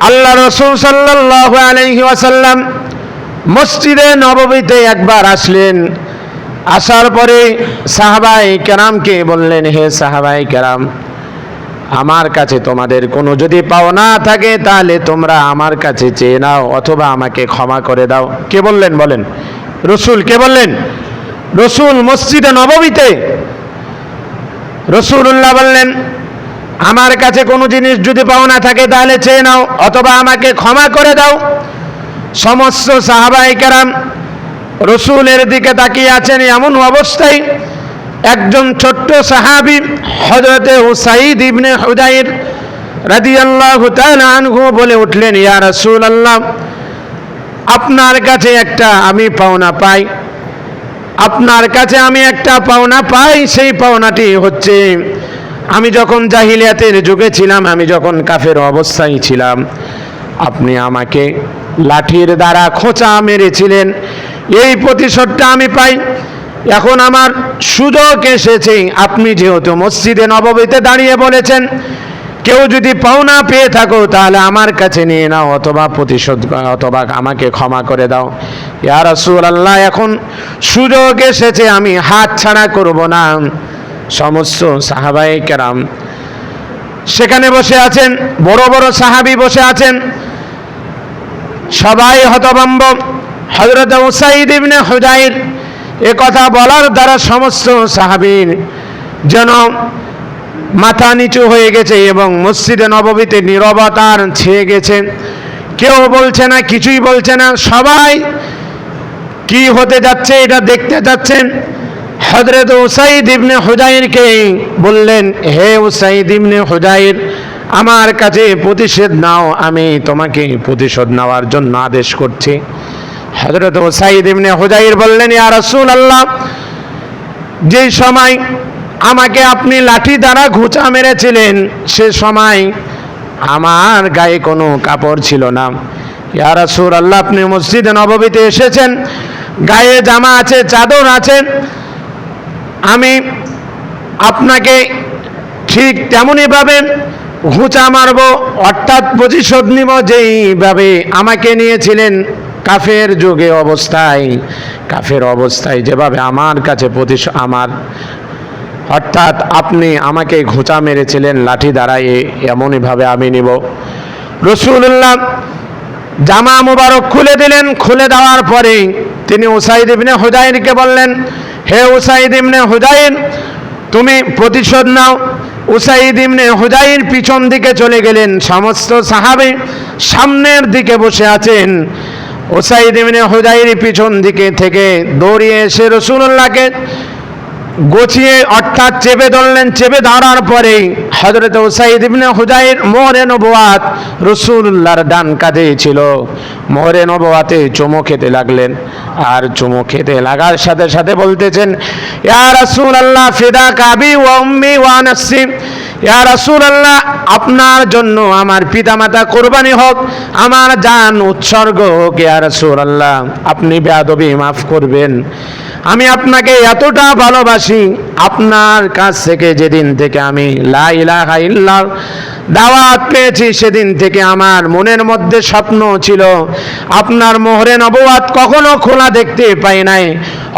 আল্লাহ রসুল সাল্লাহ আলহি ওয়াসাল্লাম মসজিদে নববীতে একবার আসলেন। আসার পরে সাহাবাই কেরামকে বললেন, হে সাহাবাই কেরাম, আমার কাছে তোমাদের কোনো যদি পাওনা থাকে, তাহলে তোমরা আমার কাছে চেয়ে নাও অথবা আমাকে ক্ষমা করে দাও। কে বললেন? বলেন। রসুল কে বললেন? রসুল মসজিদে নববীতে। রসুল্লাহ বললেন আমার কাছে কোনো জিনিস যদি পাওনা থাকে তাহলে চেয়ে নাও, অথবা আমাকে ক্ষমা করে দাও। সমস্ত সাহাবাই কেরাম রসুলের দিকে তাকিয়ে আছেন এমন অবস্থায়, একজন ছোট্ট সাহাবি হজরতে হুসাইদ ইবনে হুদাইর রাদিয়াল্লাহু তাআলা আনহু বলে উঠলেন, ইয়া রাসূল আল্লাহ আপনার কাছে একটা আমি পাওনা পাই। আপনার কাছে আমি একটা পাওনা পাই, সেই পাওনাটি হচ্ছে আমি যখন জাহিলিয়াতের যুগে ছিলাম, আমি যখন কাফের অবস্থায় ছিলাম, আপনি আমাকে লাঠির দ্বারা খোঁচা মেরেছিলেন। এই প্রতিশোধটা আমি পাই। এখন আমার সুযোগ এসেছে। আপনি যেহেতু মসজিদে নববীতে দাঁড়িয়ে বলেছেন, কেউ যদি পাওনা পেয়ে থাকো, তাহলে আমার কাছে নিয়ে নাও, অথবা প্রতিশোধ, অথবা আমাকে ক্ষমা করে দাও। ইয়া রাসূল আল্লাহ এখন সুযোগ এসেছে, আমি হাত ছাড়া করব না। সমস্ত সাহাবাই কেরাম। সেখানে বসে আছেন, বড় বড় সাহাবি বসে আছেন। সবাই হতভম্ব। হজরত উসাইদ ইবনে হুজাইর এ কথা বলার দ্বারা সমস্ত সাহাবীর যেন মাথা নিচু হয়ে গেছে এবং মসজিদে নববীতে নীরবতার ছেয়ে গেছে। কেউ বলছে না, কিছুই বলছে না। সবাই কি হতে যাচ্ছে, এটা দেখতে যাচ্ছেন। হজরত উসাইদ ইবনে হুজাইরকে বললেন, হে উসাইদ ইবনে হুজাইর আমার কাছে প্রতিশোধ নাও, আমি তোমাকে প্রতিশোধ নেওয়ার জন্য আদেশ করছি। হজরত উসাইদ ইবনে হুজাইর বললেন, ইয়া রাসূল আল্লাহ যেই সময় আমাকে আপনি লাঠি দ্বারা ঘুচা মেরেছিলেন, সে সময় আমার গায়ে কোনো কাপড় ছিল না। ইয়া রাসূল আল্লাহ আপনি মসজিদে নববীতে এসেছেন, গায়ে জামা আছে, চাদর আছে আমি আপনাকে ঠিক তেমনইভাবে ঘুচা মারব, অর্থাৎ প্রতিশোধ নিব যেইভাবে আমাকে নিয়েছিলেন কাফের যুগে অবস্থায়। কাফের অবস্থায় যেভাবে আমার কাছে প্রতিশোধ আমার, অর্থাৎ আপনি আমাকে ঘুচা মেরেছিলেন, লাঠি দ্বারায় এমনইভাবে আমি নিব। রসুল্লাহ জামা মুবারক খুলে দিলেন, খুলে দেওয়ার পরে তিনি উসাইদ ইবনে হুজাইরকে বললেন হে উসাইদ ইমনে হুদাইন, তুমি প্রতিশোধ নাও। উসাইদ ইমনে হুদাইন পিছন দিকে চলে গেলেন, সমস্ত সাহাবে সামনের দিকে বসে আছেন। উসাইদ ইমনে হুদাইন পিছন দিকে থেকে দৌড়িয়ে এসে রসুল্লাহকে গোছিয়ে, অর্থাৎ চেপে ধরলেন, চেপে ধরার পরে হজরত ওসাইদ ইবনে হুজাইর মোহরে নবাত রসুল্লাহর ডান কাঁধে ছিল। মোহরে নবাতে চুমো খেতে লাগলেন। আর চুমো খেতে লাগার সাথে সাথে বলতেছেন, ইয়া রাসূল আল্লাহ ফিদা কাবি ওয়া উম্মি ওয়া নাফসি। ইয়া আপনার জন্য আমার পিতামাতা কোরবানি হোক, আমার জান উৎসর্গ হোক, ইয়া আল্লাহ আপনি বেয়াদবি মাফ করবেন। আমি আপনাকে এতটা ভালোবাসি, আপনার কাছ থেকে যেদিন থেকে আমি লা ইলাহা দাওয়াত পেয়েছি, সেদিন থেকে আমার মনের মধ্যে স্বপ্ন ছিল, আপনার মোহরে নবুয়াত কখনো খোলা দেখতে পাই নাই,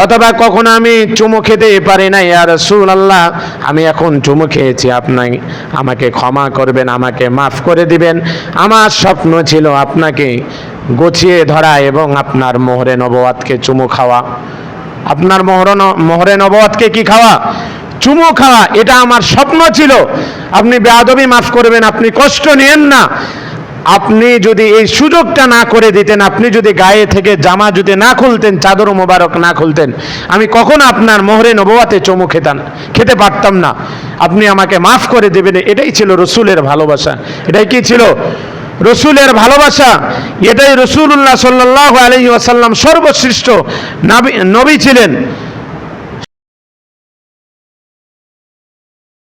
অথবা কখনো আমি চুমু খেতে পারি নাই আর রসুল আল্লাহ আমি এখন চুমু খেয়েছি আপনাকে। আমাকে ক্ষমা করবেন, আমাকে মাফ করে দিবেন। আমার স্বপ্ন ছিল আপনাকে গুছিয়ে ধরা এবং আপনার মোহরে নবওয়াতকে চুমু খাওয়া। আপনার মোহর মোহরে নবওয়াতকে কি খাওয়া? চুমু খাওয়া, এটা আমার স্বপ্ন ছিল। আপনি বেয়াদবি মাফ করবেন, আপনি কষ্ট নিয়েন না। আপনি যদি এই সুযোগটা না করে দিতেন, আপনি যদি গায়ে থেকে জামা যদি না খুলতেন, চাদর মোবারক না খুলতেন, আমি কখন আপনার মোহরে নবুয়াতে চমু খেতাম, খেতে পারতাম না। আপনি আমাকে মাফ করে দেবেন, এটাই ছিল রসুলের ভালোবাসা। এটাই কি ছিল? রসুলের ভালোবাসা। এটাই রসুল্লাহ সাল্লাহ আলহি আসাল্লাম সর্বশ্রেষ্ঠ নবী ছিলেন।